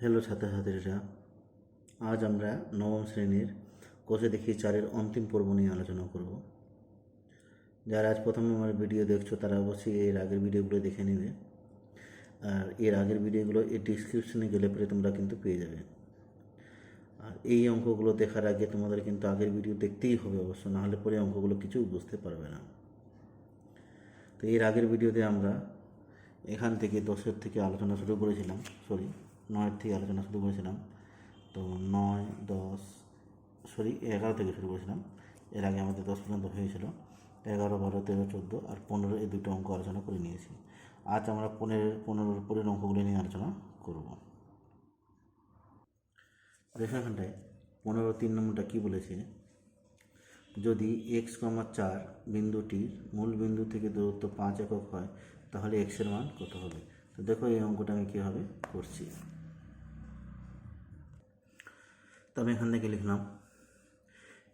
Hello ছাত্রছাত্রীরা, আজ আমরা নবম শ্রেণির কোষে দেখি চারের অন্তিম পর্ব নিয়ে আলোচনা করব। যারা আজ প্রথম আমার ভিডিও দেখছ, তারা অবশ্যই এর আগের ভিডিওগুলো দেখে নেবে। আর এর আগের ভিডিওগুলো এই ডিসক্রিপশনে গেলে পরে তোমরা কিন্তু পেয়ে যাবে। আর এই অঙ্কগুলো দেখার আগে তোমাদের কিন্তু আগের ভিডিও দেখতেই হবে অবশ্য নাহলে পরে অঙ্কগুলো কিছু বুঝতে পারবে না। তো এর আগের ভিডিওতে আমরা এখান থেকে দশের থেকে আলোচনা শুরু করেছিলাম সরি নয়ের থেকে আলোচনা শুরু করেছিলাম। তো নয়, দশ সরি এগারো থেকে শুরু করেছিলাম। এর আগে আমাদের দশ পর্যন্ত হয়েছিল। এগারো, বারো, তেরো, চোদ্দ আর পনেরো এই দুটো অঙ্ক আলোচনা করে নিয়েছি। আজ আমরা পনেরো, পনেরোর পরের অঙ্কগুলি নিয়ে আলোচনা করব। দেখো এখানটায়, পনেরো তিন নম্বরটা কী বলেছে? যদি এক্স কমা চার বিন্দুটির মূল বিন্দু থেকে দূরত্ব পাঁচ একক হয়, তাহলে এক্সের মান কত হবে? তো দেখো এই অঙ্কটা আমি কীভাবে করছি। তো আমি এখান থেকে লিখলাম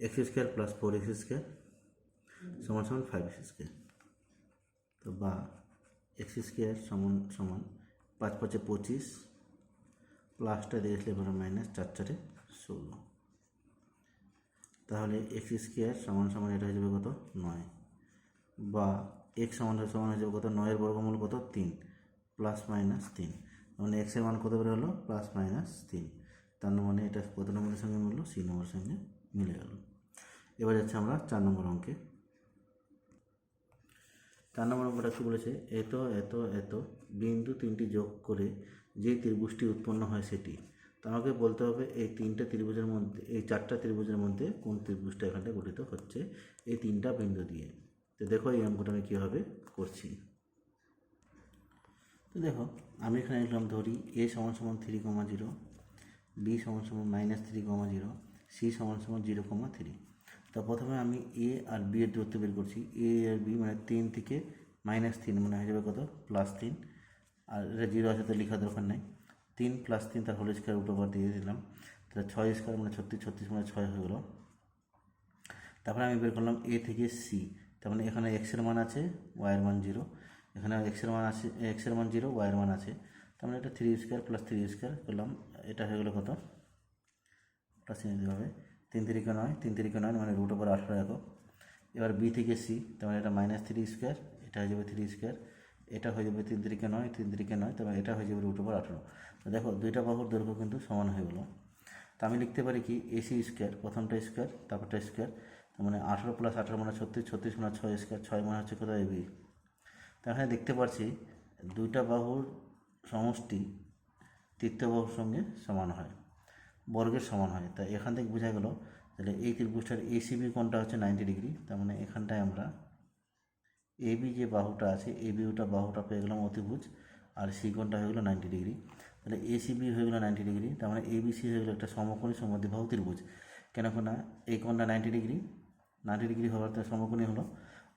X square plus four X square সমান সমান ফাইভ এক্স স্কোয়ার তো বা এক্স স্কোয়ার সমান সমান পাঁচ পাঁচে পঁচিশ প্লাসটা দিয়ে আসলে এবার মাইনাস চার চারে ষোলো তাহলে এক্স স্কোয়ার সমান সমান এটা হয়ে যাবে কত নয় বা এক্স সমান সমান হয়ে যাবে কত নয়ের বর্গমূল কত তিন প্লাস মাইনাস তিন মানে এক্সের মান কত করে হলো প্লাস মাইনাস তিন তার মানে এটা কত নম্বরের সঙ্গে মিললো, সি নম্বরের সঙ্গে মিলে গেল। এবার যাচ্ছে আমরা চার নম্বর অঙ্কে। চার নম্বর অঙ্কটা কী বলেছে? এত এত এত বিন্দু তিনটি যোগ করে যে ত্রিভুজটি উৎপন্ন হয় সেটি। তো আমাকে বলতে হবে এই তিনটা ত্রিভুজের মধ্যে, এই চারটা ত্রিভুজের মধ্যে কোন ত্রিভুজটা এখানটা গঠিত হচ্ছে, এই তিনটা বিন্দু দিয়ে। তো দেখো এই অঙ্কটা আমি কীভাবে করছি। তো দেখো, আমি এখানে লিখলাম ধরি এ সমান সমান থ্রি কমা জিরো বি সমান সমান minus three comma zero C সমান সমান জিরো কমা থ্রি তো প্রথমে আমি এ আর বি এর দূরত্ব বের করছি। এ আর বি মানে তিন থেকে মাইনাস তিন মানে হয়ে যাবে কত? প্লাস তিন। আর এটা জিরো আছে তো লেখার দরকার নাই। তিন প্লাস তিন তার হোল স্কোয়ার বার দিয়ে দিলাম। তাহলে ছয় স্কোয়ার মানে ছত্রিশ ছত্রিশ মানে ছয় হয়ে গেলো। তারপরে আমি বের করলাম এ থেকে সি তার মানে এখানে এক্সের মান আছে ওয়াইয়ের মান জিরো এখানে এক্সের মান আছে এক্সের মান জিরো ওয়াইয়ের মান আছে। তার মানে এটা three square plus three square করলাম, এটা হয়ে গেলো কত? প্লাস দিতে হবে। তিন তিরিকে নয়, তিন তিরিকে নয় মানে রুট ওপর আঠারো একক এবার বি থেকে সি তার মানে এটা মাইনাস থ্রি স্কোয়ার এটা হয়ে যাবে থ্রি স্কোয়ার এটা হয়ে যাবে তিন তিরিকে নয়, তিন তিরিকে নয় তবে এটা হয়ে যাবে রুট ওপর আঠারো। তো দেখো, দুইটা বাহুর দৈর্ঘ্য কিন্তু সমান হয়ে গেলো। তা আমি লিখতে পারি কি? এসি স্কোয়ার প্রথমটা স্কোয়ার তারপরটা স্কোয়ার তার মানে আঠারো প্লাস আঠারো মানে ছত্রিশ ছত্রিশ মানে ছয় স্কোয়ার ছয় মানে হচ্ছে কোথায় বি তো এখানে দেখতে পাচ্ছি দুইটা বাহুর সমষ্টি তৃতীয় সঙ্গে সমান হয়, বর্গের সমান হয়। তা এখান থেকে বোঝা গেল তাহলে এই ত্রিভুজটার এসিবি কোণটা হচ্ছে নাইনটি ডিগ্রি তার মানে এখানটায় আমরা এবি যে বাহুটা আছে এই বিহুটা পেয়ে গেলাম অতিভুজ, আর সি কোণটা হয়ে গেলো নাইনটি ডিগ্রি তাহলে এসিবি হয়ে গেলো নাইনটি ডিগ্রি তার মানে এবিসি হয়ে গেলো একটা সমকোণী সমদ্বিবাহু ত্রিভুজ। কেন না এই কোণটা নাইনটি ডিগ্রি নাইনটি ডিগ্রি হওয়ার সমকোণী হলো।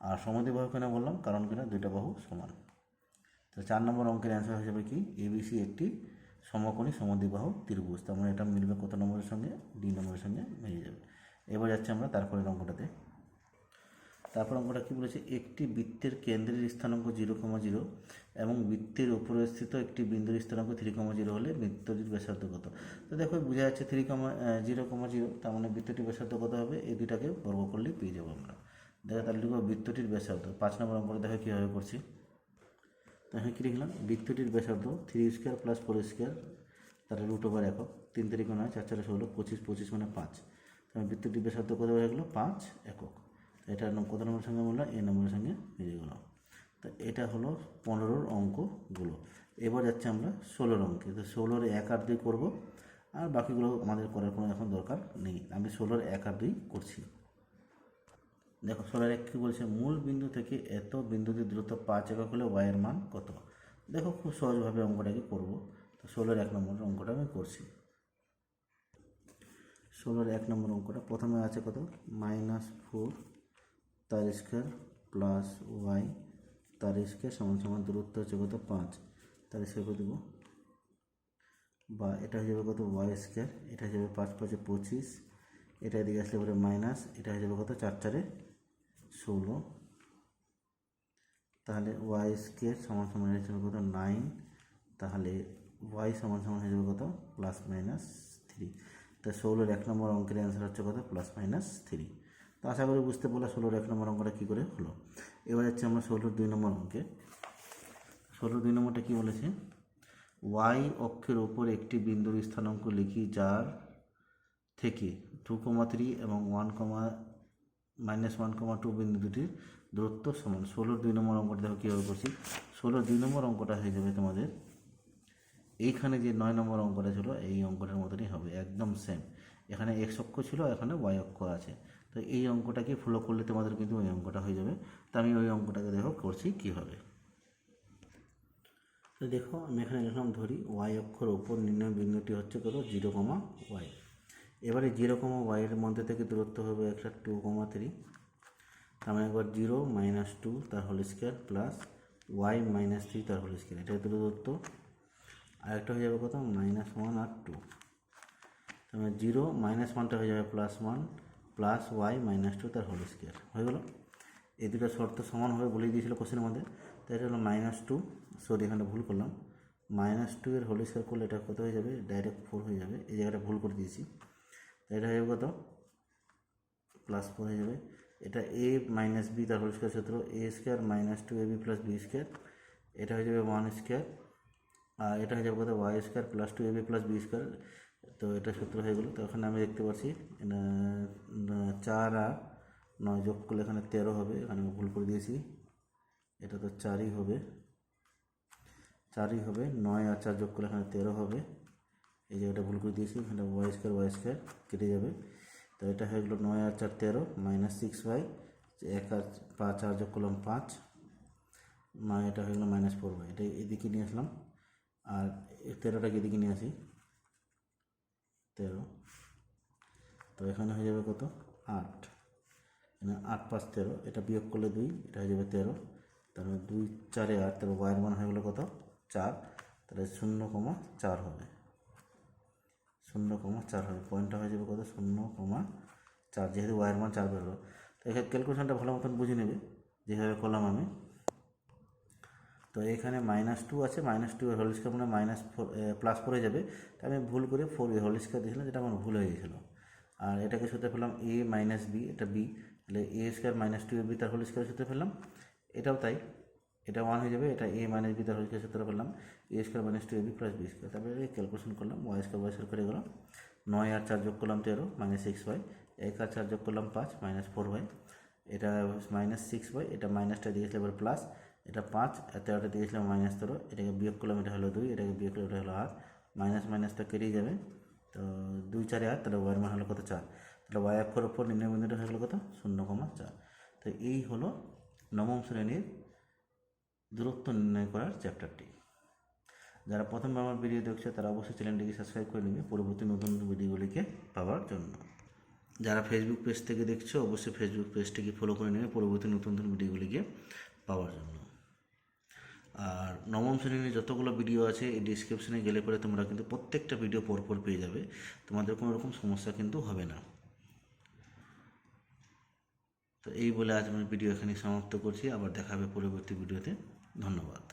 আর সমদ্বিবাহু কেন বললাম? কারণ কিনা দুইটা বাহু সমান। তো চার নম্বর অঙ্কের অ্যান্সার যাবে কি? এবিসি একটি সমকোণী, সমদ্বিবাহু, ত্রিভুজ। তার মানে এটা মিলবে কত নম্বরের সঙ্গে? ডি নম্বরের সঙ্গে মিলে যাবে। এবার যাচ্ছে আমরা তারপরের অঙ্কটাতে। তারপর অঙ্কটা কী বলেছে? একটি বৃত্তের কেন্দ্রের স্থানাঙ্ক জিরো কমা জিরো এবং বৃত্তের উপরে স্থিত একটি বিন্দুর স্থানাঙ্ক থ্রি কমা জিরো হলে বৃত্তটির ব্যাসার্ধ কত? তো দেখো, বোঝা যাচ্ছে three comma zero comma zero, তার মানে বৃত্তটির ব্যাসার্ধ কত হবে? এই দুটাকে বর্গ করলেই পেয়ে যাব আমরা। দেখো, তাহলে লিখব বৃত্তটির ব্যাসার্ধ। পাঁচ নম্বর অঙ্কটা দেখো কীভাবে করছি। তো এখানে কী লিখলাম? বৃত্তটির ব্যাসার্ধ three square plus four square তার রুট ওভার একক, তিন তারিখ নয় চার চারে ষোলো, পঁচিশ পঁচিশ মানে পাঁচ। তাহলে বৃত্তটির ব্যাসার্ধ কত হয়ে গেলো? পাঁচ একক। এটা কত নম্বরের সঙ্গে বললাম এ নম্বরের সঙ্গে মিলে গেল। তো এটা হলো পনেরোর অঙ্কগুলো। এবার যাচ্ছে আমরা ষোলোর অঙ্কে। তো ষোলোর এক আর দুই করব, আর বাকিগুলো আমাদের করার কোনো এখন দরকার নেই। আমি ষোলোর এক আর দুই করছি। দেখো ষোলোর এক কী বলছে? মূল বিন্দু থেকে এত বিন্দুতে দূরত্ব পাঁচ একক হলে ওয়াইয়ের মান কত? দেখো, খুব সহজভাবে অঙ্কটাকে করব? তো ষোলোর এক নম্বর অঙ্কটা আমি করছি। ষোলোর এক নম্বর অঙ্কটা প্রথমে আছে কত? মাইনাস ফোর তার স্কোয়ার প্লাস ওয়াই তার স্কোয়ার সমান সমান দূরত্ব হচ্ছে কত? পাঁচ। তার স্কোয়ার করে দেবো? বা এটা হয়ে যাবে কত? Y square. এটা হয়ে যাবে পাঁচ পাঁচে পঁচিশ। এটা এদিকে আসলে পরে মাইনাস। এটা হয়ে যাবে কত? চার চারে ষোলো তাহলে ওয়াই স্কোয়ার সমান সমান হয়ে যাবে কত? নাইন তাহলে ওয়াই সমান সমান হয়ে যাবে কত? প্লাস মাইনাস থ্রি তা ষোলোর এক নম্বর অঙ্কের অ্যান্সার হচ্ছে কত? প্লাস মাইনাস থ্রি তো আশা করি বুঝতে পারল ষোলোর এক নম্বর অঙ্কটা কী করে হলো? এবার যাচ্ছে আমরা ষোলোর দুই নম্বর অঙ্কে। ষোলোর দুই নম্বরটা কী বলেছে? ওয়াই অক্ষের ওপর একটি বিন্দুর স্থানাঙ্ক লিখি যার থেকে টু কমা থ্রি এবং one comma minus one comma two বিন্দু দুটির দূরত্ব সমান। ষোলোর দুই নম্বর অঙ্কটা দেখো কীভাবে করছি? ষোলোর দুই নম্বর অঙ্কটা হয়ে যাবে তোমাদের। এইখানে যে নয় নম্বর অঙ্কটা ছিল, এই অঙ্কটার মতনই হবে, একদম সেম এখানে এক্স অক্ষ ছিল, এখানে ওয়াই অক্ষ আছে। তো এই অঙ্কটাকে ফলো করলে তোমাদের কিন্তু ওই অঙ্কটা হয়ে যাবে। তো আমি ওই অঙ্কটাকে দেখো করছি কীভাবে। তো দেখো, আমি এখানে লিখলাম ধরি ওয়াই অক্ষর ওপর নির্ণয় বিন্দুটি হচ্ছে কত? জিরো কমা ওয়াই এবারে জিরো কমা ওয়াইয়ের মধ্যে থেকে দূরত্ব হবে একটা টু কমা থ্রি তার মানে একবার জিরো মাইনাস টু তার whole square plus Y minus three তার হোল স্কোয়ার এটা দূরত্ব। আর একটা হয়ে যাবে কত? মাইনাস ওয়ান আর টু তার মানে জিরো মাইনাস ওয়ানটা হয়ে যাবে plus one plus Y minus two তার হোল স্কোয়ার হয়ে গেল? এই দুটো শর্ত সমান হবে বলেই দিয়েছিল কোশ্চেনের মধ্যে। তাই এটা হলো মাইনাস টু সরি এখানে ভুল করলাম। মাইনাস টু এর হোল স্কোয়ার করলে এটা কত হয়ে যাবে? ডাইরেক্ট ফোর হয়ে যাবে। এই জায়গাটা ভুল করে দিয়েছি। এটা হয়ে কত? প্লাস ফোর হয়ে যাবে। এটা এ মাইনাস বি তার হোল স্কোয়ার সূত্র A square minus two A B plus B square এটা হয়ে যাবে ওয়ান স্কোয়ার আর এটা হয়ে যাবে কত? Y square plus two A B plus B square তো এটা সূত্র হয়ে গেলো। তো এখানে আমি দেখতে পাচ্ছি চার আর নয় যোগ করলে এখানে তেরো হবে। এখানে আমি ভুল করে দিয়েছি। এটা তো চারই হবে। চারই হবে, নয় আর চার যোগ করলে এখানে তেরো হবে। এই জায়গাটা ভুল করে দিয়েছি এখানে ওয়াই স্কোয়ার ওয়াই স্কোয়ার কেটে যাবে। তো এটা হয়ে গেলো নয় আর চার তেরো মাইনাস সিক্স ওয়াই এক আর পাঁচ আর যোগ করলাম পাঁচ মা এটা হয়ে গেলো মাইনাস ফোর ওয়াই এটা এদিকে নিয়ে আসলাম। আর তেরোটাকে এদিকে নিয়ে আসি। তেরো। তো এখানে হয়ে যাবে কত? আট। এখানে আট পাঁচ তেরো, এটা বিয়োগ করলে দুই, এটা হয়ে যাবে তেরো। তারপরে দুই চারে আট তারপর ওয়াইয়ের মান হয়ে গেলো কত? চার। তাহলে শূন্য কমা চার হবে। শূন্য কমা চার হবে পয়েন্টটা হয়ে যাবে কত? শূন্য কমা চার, যেহেতু ওয়াইয়ের মান চার বেরোলো। তো এখানে ক্যালকুলেশনটা ভালো মতন বুঝে নেবে, যেভাবে করলাম আমি। তো এখানে মাইনাস টু আছে মাইনাস টু হোল স্কোয়ার মানে মাইনাস ফোর প্লাস ফোর হয়ে যাবে। তাই আমি ভুল করে ফোর হোল স্কোয়ার দিয়েছিলাম যেটা আমার ভুল হয়ে গেছিল। আর এটাকে সূত্রে পেলাম এ মাইনাস বি এটা বি তাহলে A square minus two A B তার হোল স্কোয়ার সূত্রে পেলাম। এটাও তাই। এটা ওয়ান হয়ে যাবে, এটা A minus B whole square সূত্রে পেলাম A square minus two A B plus B square তারপরে ক্যালকুলেশন করলাম ওয়াই স্কোয়ার ওয়াই স্কোয়ার করে গেলাম। নয় আর চার যোগ করলাম তেরো মাইনাস সিক্স ওয়াই এক আর চার যোগ করলাম পাঁচ মাইনাস ফোর ওয়াই এটা মাইনাস সিক্স ওয়াই এটা মাইনাসটা দিয়েছিলাম এবার প্লাস এটা পাঁচ, আর তেরোটা দিয়েছিলাম মাইনাস তেরো। এটাকে বিয়োগ করলাম, এটা হলো দুই, এটাকে বিয়োগ করলে এটা হলো আট। মাইনাস মাইনাসটা কেটেই যাবে। তো দুই চারে আট, তাহলে ওয়াইয়ের মান হলো কত চার? তাহলে ওয়াই অক্ষর ওপর নির্ণয় বিন্দুটা হয়ে গেলো কত? শূন্য কমা চার। তো এই হলো নবম শ্রেণির দূরত্ব নির্ণয় করার চ্যাপ্টারটি। যারা প্রথমবার আমার ভিডিও দেখছে, তারা অবশ্যই চ্যানেলটিকে সাবস্ক্রাইব করে নেবে পরবর্তী নতুন ভিডিওগুলিকে পাওয়ার জন্য। যারা ফেসবুক পেজ থেকে দেখছ, অবশ্যই ফেসবুক পেজটিকে ফলো করে নেবে পরবর্তী নতুন নতুন ভিডিওগুলিকে পাওয়ার জন্য। আর নবম শ্রেণির যতগুলো ভিডিও আছে, এই ডিসক্রিপশনে গেলে পরে তোমরা কিন্তু প্রত্যেকটা ভিডিও পরপর পেয়ে যাবে। তোমাদের কোনো রকম সমস্যা কিন্তু হবে না। তো এই বলে আজ আমি ভিডিও এখানে সমাপ্ত করছি। আবার দেখা হবে পরবর্তী ভিডিওতে। ধন্যবাদ।